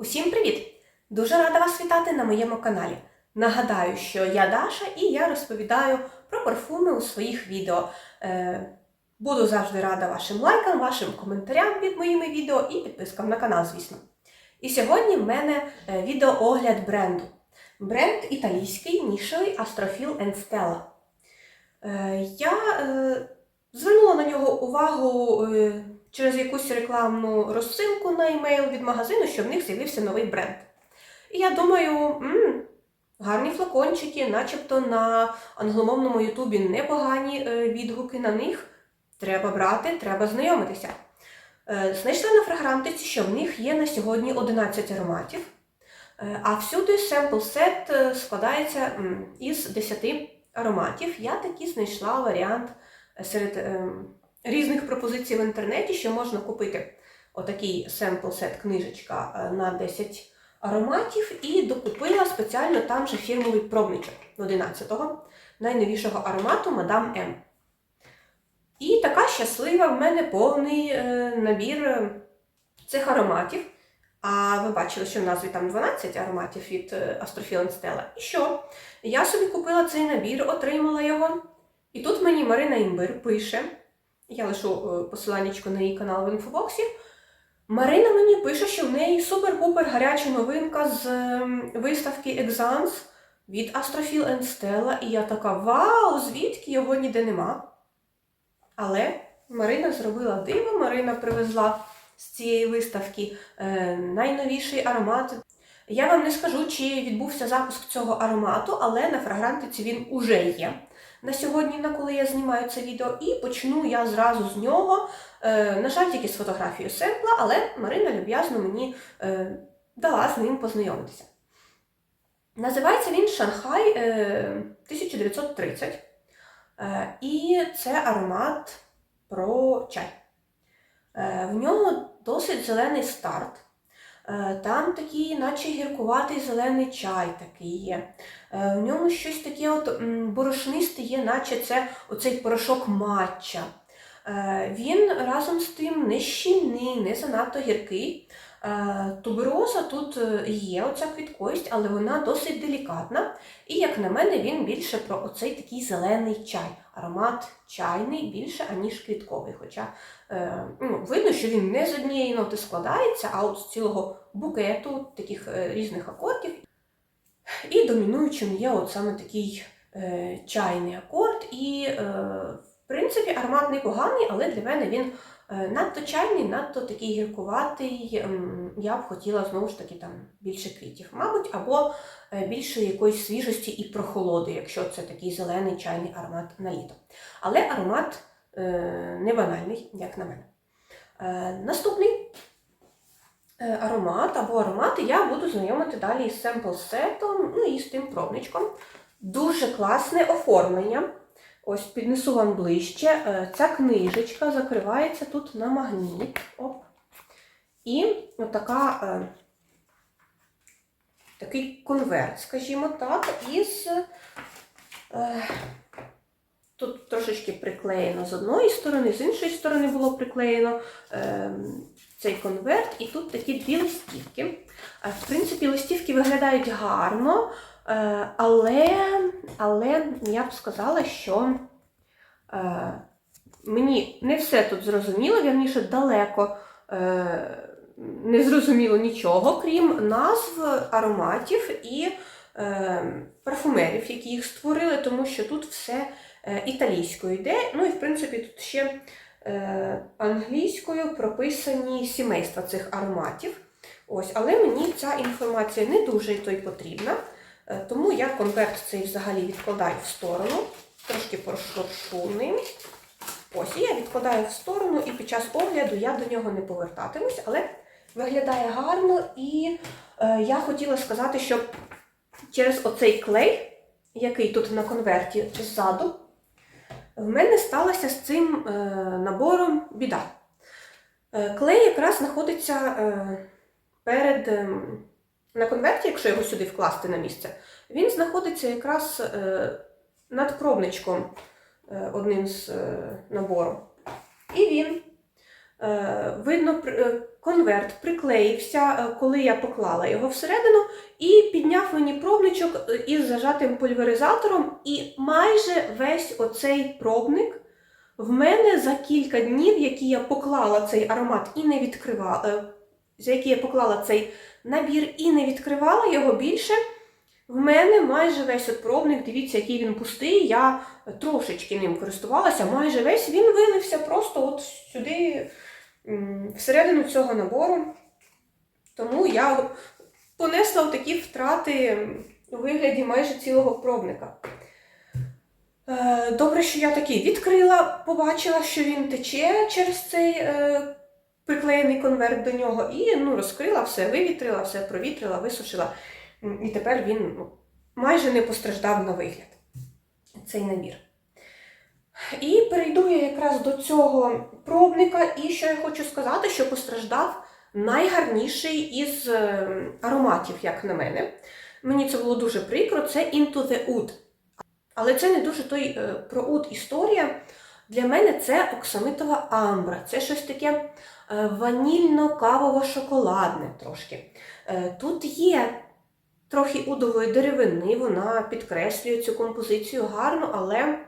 Усім привіт! Дуже рада вас вітати на моєму каналі. Нагадаю, що я Даша і я розповідаю про парфуми у своїх відео. Е, Буду завжди рада вашим лайкам, вашим коментарям під моїми відео і підпискам на канал, звісно. І сьогодні в мене е, відеоогляд бренду. Бренд італійський нішевий Astrophil Stella. Е, Я звернула на нього увагу через якусь рекламну розсилку на емейл від магазину, що в них з'явився новий бренд. І я думаю, м, гарні флакончики, начебто на англомовному Ютубі непогані е, відгуки на них. Треба брати, треба знайомитися. Е, Знайшла на фрагрантиці, що в них є на сьогодні 11 ароматів, Е, а всюди семпл сет складається із 10 ароматів. Я таки знайшла варіант серед ем, різних пропозицій в інтернеті, що можна купити отакий семпл сет книжечка е, на 10 ароматів, і докупила спеціально там же фірмовий пробничок 11-го найновішого аромату Мадам М. І така щаслива в мене повний е, набір е, цих ароматів. А ви бачили, що в назві там 12 ароматів від е, Astrophil І що? Я собі купила цей набір, отримала його. І тут мені Марина Імбир пише, я лишу е, посиланнячко на її канал в інфобоксі. Марина мені пише, що в неї супер-пупер гаряча новинка з ем, виставки Exams від Astrophil Stella. І я така, вау, звідки його ніде нема. Але Марина зробила диво, Марина привезла з цієї виставки е, найновіший аромат. Я вам не скажу, чи відбувся запуск цього аромату, але на фрагрантиці він уже є на сьогодні, на коли я знімаю це відео, і почну я зразу з нього. Е, на жаль, тільки з фотографією семпла, але Марина люб'язно мені е, дала з ним познайомитися. Називається він Шанхай е, 1930. Е, і це аромат про чай. Е, в нього досить зелений старт. Е, Там такий, наче гіркуватий зелений чай такий є. Е, В ньому щось таке от борошнисте є, наче це оцей порошок матча. Е, Він разом з тим не щільний, не занадто гіркий. Тубероза тут є, оця квіткость, але вона досить делікатна. І, як на мене, він більше про оцей такий зелений чай. Аромат чайний більше, аніж квітковий. Хоча ну, видно, що він не з однієї ноти складається, а от з цілого букету таких е, різних акордів. І домінуючим є от саме такий е, чайний акорд. І, е, в принципі, аромат непоганий, але для мене він е, надто чайний, надто такий гіркуватий. Я б хотіла знову ж таки там більше квітів, мабуть, або е, більше якоїсь свіжості і прохолоди, якщо це такий зелений чайний аромат на літо. Але аромат е, не банальний, як на мене. Е, Наступний аромат або аромати я буду знайомити далі із семпл сетом, ну і з тим пробничком. Дуже класне оформлення. Ось піднесу вам ближче. Е, Ця книжечка закривається тут на магніт. Оп. І отака, е, такий конверт, скажімо так, із. Тут трошечки приклеєно з одної сторони, з іншої сторони було приклеєно е, цей конверт, і тут такі дві листівки. Е, В принципі, листівки виглядають гарно, е, але, але я б сказала, що е, мені не все тут зрозуміло, вірніше далеко е, не зрозуміло нічого, крім назв ароматів і е, парфумерів, які їх створили, тому що тут все італійською йде. Ну і в принципі тут ще е, англійською прописані сімейства цих ароматів. Ось, але мені ця інформація не дуже то й потрібна. Е, Тому я конверт цей взагалі відкладаю в сторону, трошки прошуршу ним. Ось, і я відкладаю в сторону, і під час огляду я до нього не повертатимусь, але виглядає гарно. І е, я хотіла сказати, що через оцей клей, який тут на конверті ззаду, в мене сталася з цим е, набором біда. Е, клей якраз знаходиться е, перед. на конверті, якщо його сюди вкласти на місце, він знаходиться якраз над пробничком одним з набору. І він Видно, е, конверт приклеївся, е, коли я поклала його всередину, і підняв мені пробничок е, із зажатим пульверизатором, і майже весь оцей пробник в мене за кілька днів, які я поклала цей аромат і не відкривала, е, за які я поклала цей набір і не відкривала його більше. В мене майже весь от пробник, дивіться, який він пустий. Я трошечки ним користувалася, майже весь він вилився просто от сюди, всередину цього набору. Тому я понесла такі втрати у вигляді майже цілого пробника. Е, Добре, що я такий відкрила, побачила, що він тече через цей е, приклеєний конверт до нього, і ну, розкрила все, вивітрила, все провітрила, висушила. І тепер він ну, майже не постраждав на вигляд цей набір. І перейду я якраз до цього пробника, і що я хочу сказати, що постраждав найгарніший із е, ароматів, як на мене. Мені це було дуже прикро, це Into the Oud. Але це не дуже той е, про Oud історія. Для мене це оксамитова амбра. Це щось таке е, ванільно-кавово-шоколадне трошки. Тут є трохи удової деревини, вона підкреслює цю композицію гарно, але,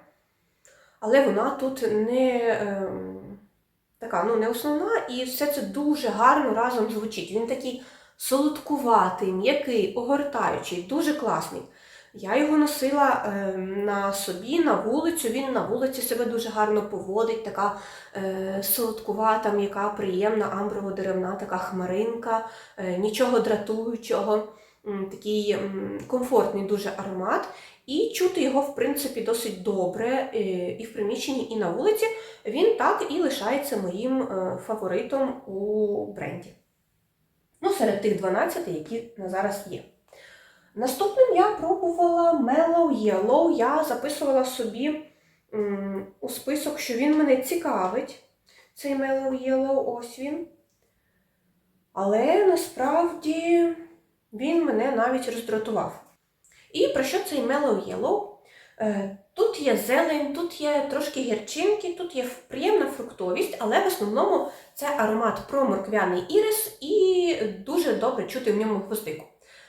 але вона тут не е, така, ну, не основна, і все це дуже гарно разом звучить. Він такий солодкуватий, м'який, огортаючий, дуже класний. Я його носила е, на собі, на вулицю. Він на вулиці себе дуже гарно поводить, така е, солодкувата, м'яка, приємна, амброво-деревна, така хмаринка, е, нічого дратуючого, такий комфортний дуже аромат. І чути його, в принципі, досить добре е, і в приміщенні, і на вулиці. Він так і лишається моїм е, фаворитом у бренді. Ну, серед тих 12, які на зараз є. Наступним я пробувала Mellow Yellow. Я записувала собі у список, що він мене цікавить. Цей Mellow Yellow, ось він. Але насправді він мене навіть роздратував. І про що цей Mellow Yellow? Е, Тут є зелень, тут є трошки гірчинки, тут є приємна фруктовість, але в основному це аромат про морквяний ірис і дуже добре чути в ньому гвоздику.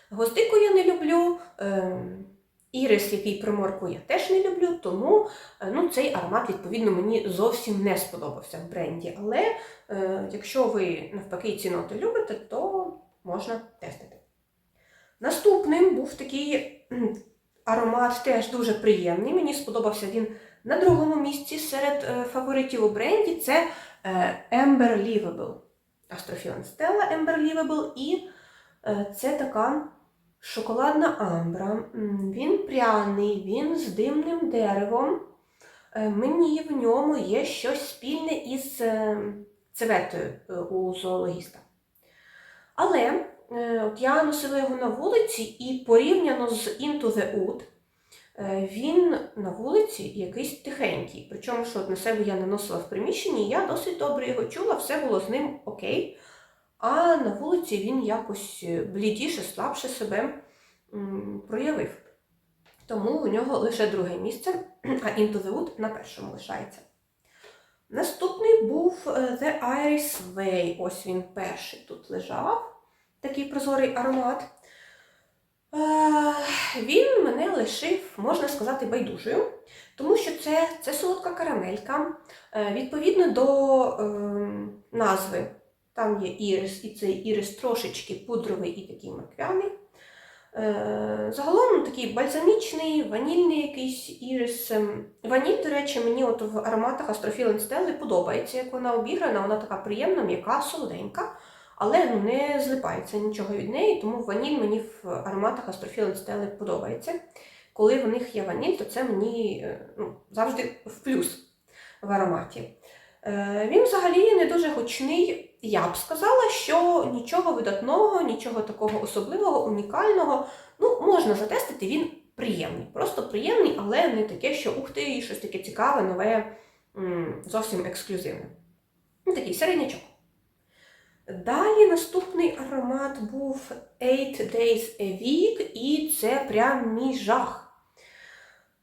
Гвоздику я не люблю, ем, ірис, який про моркву, я теж не люблю, тому е, ну, цей аромат, відповідно, мені зовсім не сподобався в бренді. Але е, якщо ви навпаки ціноти любите, то можна тестити. Наступним був такий аромат теж дуже приємний. Мені сподобався він на другому місці серед е, фаворитів у бренді. Це е, Amber Livable. Astrofilan Stella Amber Livable. І е, це така шоколадна амбра. Він пряний, він з димним деревом. Е, Мені в ньому є щось спільне із е, цеветою е, у зоологіста. Але Е, От я носила його на вулиці і порівняно з Into the Wood, е, він на вулиці якийсь тихенький. Причому, що на себе я не носила в приміщенні, я досить добре його чула, все було з ним окей. А на вулиці він якось е, блідіше, слабше себе проявив. Тому у нього лише друге місце, а Into the Wood на першому лишається. Наступний був е, The Iris Way. Ось він перший тут лежав такий прозорий аромат. Е, Він мене лишив, можна сказати, байдужою, тому що це, це солодка карамелька. Е, Відповідно до е, назви, там є ірис, і цей ірис трошечки пудровий і такий морквяний. Е, Загалом такий бальзамічний, ванільний якийсь ірис. Ем, Ваніль, до речі, мені от в ароматах Астрофілен Стелли подобається, як вона обіграна, вона така приємна, м'яка, солоденька але ну, не злипається нічого від неї, тому ваніль мені в ароматах Астрофілен Стели подобається. Коли в них є ваніль, то це мені е, ну, завжди в плюс в ароматі. Е, Він взагалі не дуже гучний. Я б сказала, що нічого видатного, нічого такого особливого, унікального. Ну, можна затестити, він приємний. Просто приємний, але не таке, що ух ти, щось таке цікаве, нове, зовсім ексклюзивне. Ну, такий середнячок. Далі наступний аромат був Eight Days a Week, і це прям мій жах.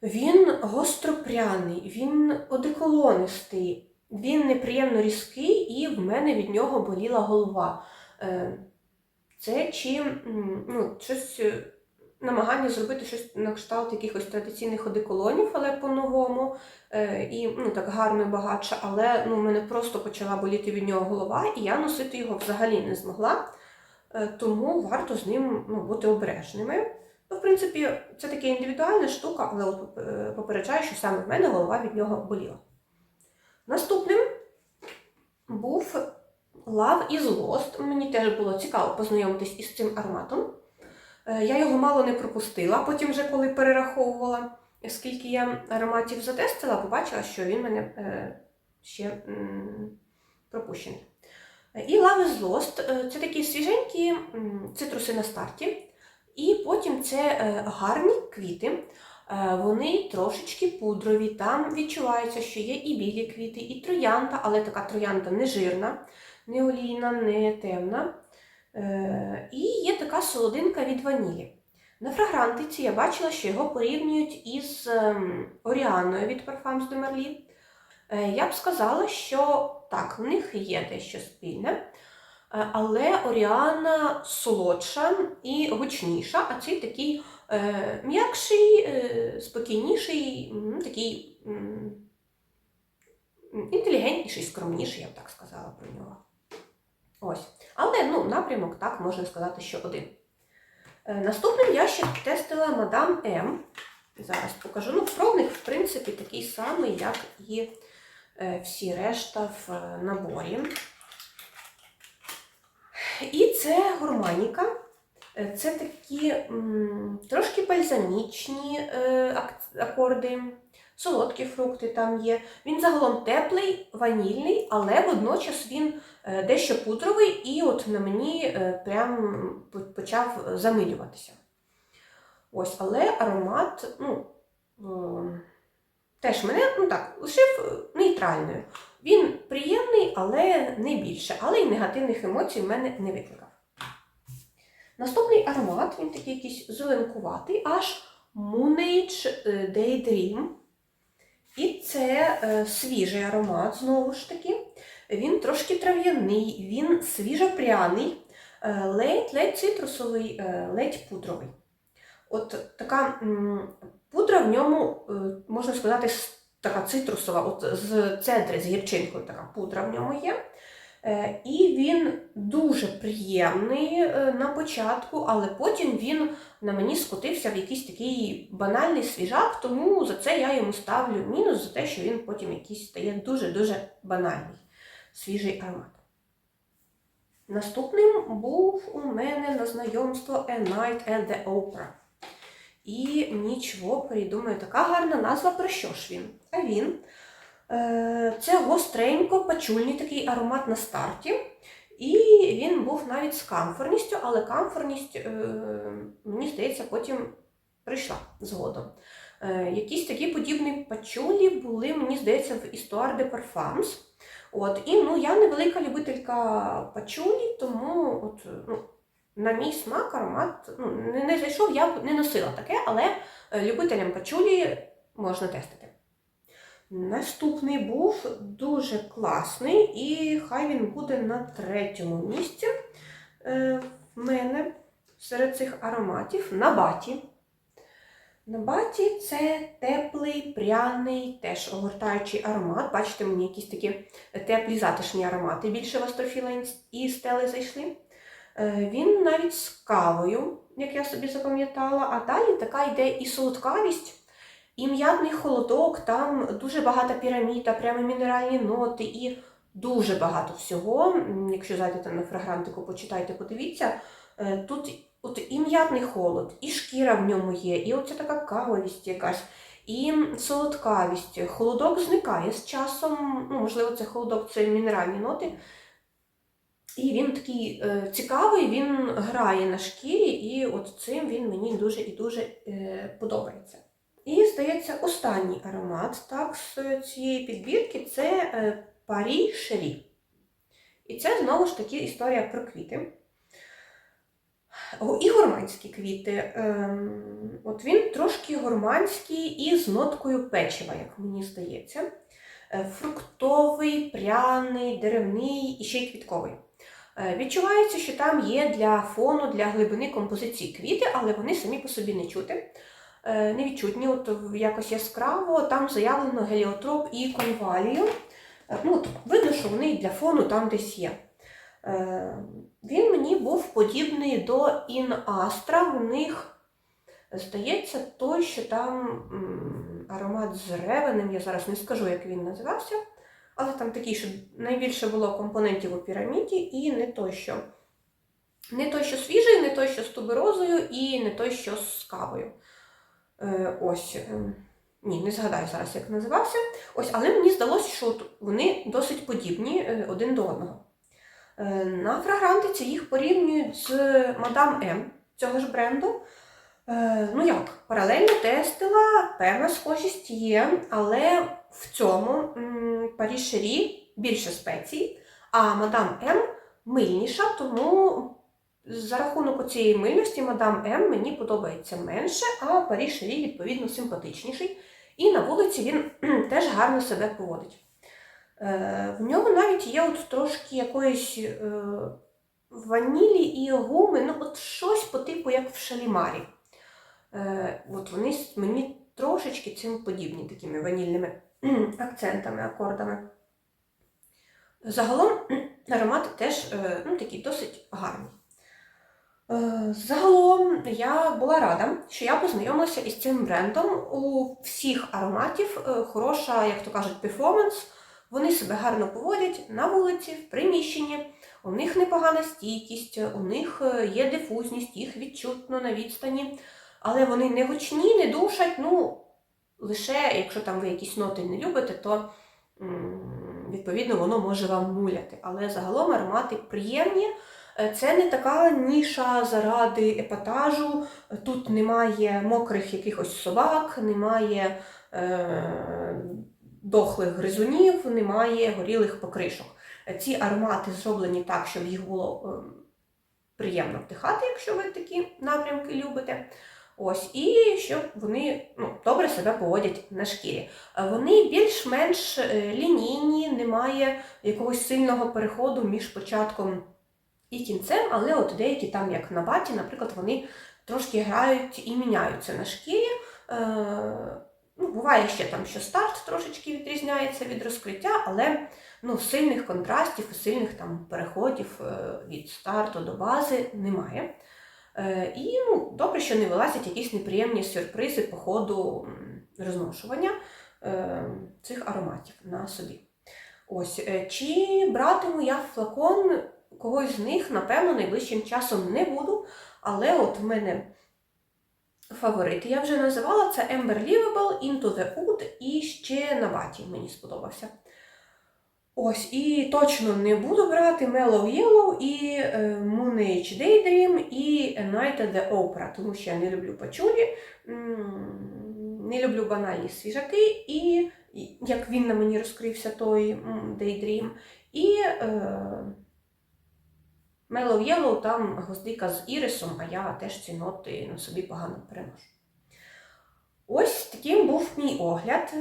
Він гостропряний, він одеколонистий, Він неприємно різкий, і в мене від нього боліла голова. Е, Це чи ну, щось е, намагання зробити щось на кшталт якихось традиційних одеколонів, але по-новому. Е, І ну, так гарно і багатше, але ну, мене просто почала боліти від нього голова, і я носити його взагалі не змогла. Е, Тому варто з ним ну, бути обережними. Ну, в принципі, це така індивідуальна штука, але е, попереджаю, що саме в мене голова від нього боліла. Наступним був Love is Lost. Мені теж було цікаво познайомитись із цим ароматом. Е, Я його мало не пропустила, потім вже коли перераховувала, скільки я ароматів затестила, побачила, що він в мене е, ще пропущений. І Love Lost е, це такі свіженькі цитруси на старті. І потім це гарні квіти. Вони трошечки пудрові, там відчувається, що є і білі квіти, і троянда, але така троянда не жирна, не олійна, не темна. Е, І є така солодинка від ванілі. На фрагрантиці я бачила, що його порівнюють із ем, Оріаною від Parfums de Marly. Е, Я б сказала, що так, в них є дещо спільне, е, але Оріана солодша і гучніша, а цей такий м'якший, спокійніший, такий інтелігентніший, скромніший, я б так сказала про нього. Ось. Але ну, напрямок так можна сказати, що один. Е, Наступним я ще тестила Мадам М. Зараз покажу. Ну, пробник, в принципі, такий самий, як і е, всі решта в е, наборі. І це гурманіка. Це такі м, трошки бальзамічні е, акорди, солодкі фрукти там є. Він загалом теплий, ванільний, але водночас він е, дещо пудровий, і от на мені е, прям почав замилюватися. Ось, але аромат, ну, теж мене ну так, лишив е, нейтральною. Він приємний, але не більше, але й негативних емоцій в мене не викликав. Наступний аромат, він такий якийсь зеленкуватий, аж Moonage Daydream. І це е, свіжий аромат, знову ж таки. Він трошки трав'яний, він свіжопряний, е, ледь-ледь цитрусовий, е, ледь пудровий. От така м, пудра в ньому, е, можна сказати, така цитрусова, от з центри, з гірчинкою така пудра в ньому є. Е, І він дуже приємний е, на початку, але потім він на мені скотився в якийсь такий банальний свіжак, тому за це я йому ставлю мінус за те, що він потім якийсь стає дуже-дуже банальний, свіжий аромат. Наступним був у мене на знайомство A Night at the Opera. І ніч в опері, думаю, така гарна назва, про що ж він? А він це гостренько, пачульний такий аромат на старті. І він був навіть з камфорністю, але камфорність, е, мені здається, потім прийшла згодом. Е, якісь такі подібні пачулі були, мені здається, в Histoire de Parfums. От, і ну, я невелика любителька пачулі, тому от, ну, на мій смак аромат ну, не, не зайшов, я б не носила таке, але е, любителям пачулі можна тестити. Наступний був дуже класний, і хай він буде на третьому місці е, в мене серед цих ароматів на баті. На баті це теплий, пряний, теж огортаючий аромат. Бачите, мені якісь такі теплі затишні аромати більше в Астрофіла і стели зайшли. Е, Він навіть з кавою, як я собі запам'ятала, а далі така йде і солодкавість, і м'ятний холодок, там дуже багата піраміда, прямо мінеральні ноти і дуже багато всього. Якщо зайдете на фрагрантику, почитайте, подивіться. Е, Тут от і м'ятний холод, і шкіра в ньому є, і оця така кавовість якась, і солодкавість. Холодок зникає з часом, ну, можливо, це холодок, це мінеральні ноти. І він такий е, цікавий, він грає на шкірі, і от цим він мені дуже і дуже е, подобається. І, здається, останній аромат так, з цієї підбірки це е, Парі Шері. І це знову ж таки історія про квіти. І гурманські квіти. Ем, от він трошки гурманський і з ноткою печива, як мені здається. Е, Фруктовий, пряний, деревний і ще й квітковий. Е, Відчувається, що там є для фону, для глибини композиції квіти, але вони самі по собі не чути. Е, Не відчутні, от якось яскраво, там заявлено геліотроп і конвалію. Е, Ну, от, видно, що вони для фону там десь є. Е, Він мені був подібний до Ін-Астра. В них, здається, той, що там аромат з ревенем, я зараз не скажу, як він називався, але там такий, що найбільше було компонентів у піраміді, і не той, що. Не той, що свіжий, не той, що з туберозою, і не той, що з кавою. Е, ось. е, Ні, не згадаю зараз, як називався. Ось, але мені здалося, що вони досить подібні е, один до одного. На фрагрантиці їх порівнюють з Мадам М цього ж бренду. Ну як, паралельно тестила, певна схожість є, але в цьому м, Парі Шері більше спецій, а Мадам М мильніша, тому за рахунок цієї мильності Мадам М мені подобається менше, а Парі Шері, відповідно, симпатичніший. І на вулиці він теж гарно себе поводить. Е, В ньому навіть є от трошки якоїсь е, ванілі і гуми, ну от щось по типу, як в шалімарі. Е, От вони мені трошечки цим подібні такими ванільними акцентами, акордами. Загалом аромат теж е, ну, такий досить гарний. Е, Загалом я була рада, що я познайомилася із цим брендом. У всіх ароматів е, хороша, як то кажуть, перформанс. Вони себе гарно поводять на вулиці, в приміщенні. У них непогана стійкість, у них е, є дифузність, їх відчутно на відстані. Але вони не гучні, не душать. Ну, лише якщо там ви якісь ноти не любите, то відповідно воно може вам муляти. Але загалом аромати приємні. Е, Це не така ніша заради епатажу. Тут немає мокрих якихось собак, немає е, дохлих гризунів, немає горілих покришок. Ці аромати зроблені так, щоб їх було е, приємно вдихати, якщо ви такі напрямки любите. Ось, і щоб вони ну, добре себе поводять на шкірі. Е, Вони більш-менш е, лінійні, немає якогось сильного переходу між початком і кінцем, але от деякі там, як на баті, наприклад, вони трошки грають і міняються на шкірі. Е, ну, буває ще там, що старт трошечки відрізняється від розкриття, але ну, сильних контрастів і сильних там переходів е, від старту до бази немає. Е, і ну, добре, що не вилазять якісь неприємні сюрпризи по ходу розношування цих ароматів на собі. Ось, чи братиму я флакон когось з них, напевно, найближчим часом не буду. Але от в мене фаворити я вже називала це Unbelievable, Into the Wood і ще на баті мені сподобався. Ось, і точно не буду брати Mellow Yellow і е, Moon Age Daydream і Night at the Opera, тому що я не люблю пачулі, не люблю банальні свіжаки, і як він на мені розкрився той Daydream. І е, Mellow Yellow там гвоздика з ірисом, а я теж ці ноти на собі погано переношу. Ось таким був мій огляд.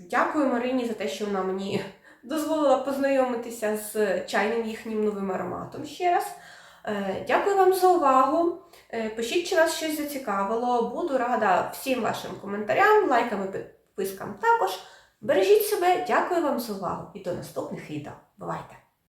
Дякую Марині за те, що вона мені дозволила познайомитися з чайним їхнім новим ароматом ще раз. Е, Дякую вам за увагу. Е, Пишіть, чи вас щось зацікавило. Буду рада всім вашим коментарям, лайкам і підпискам також. Бережіть себе, дякую вам за увагу і до наступних відео. Бувайте!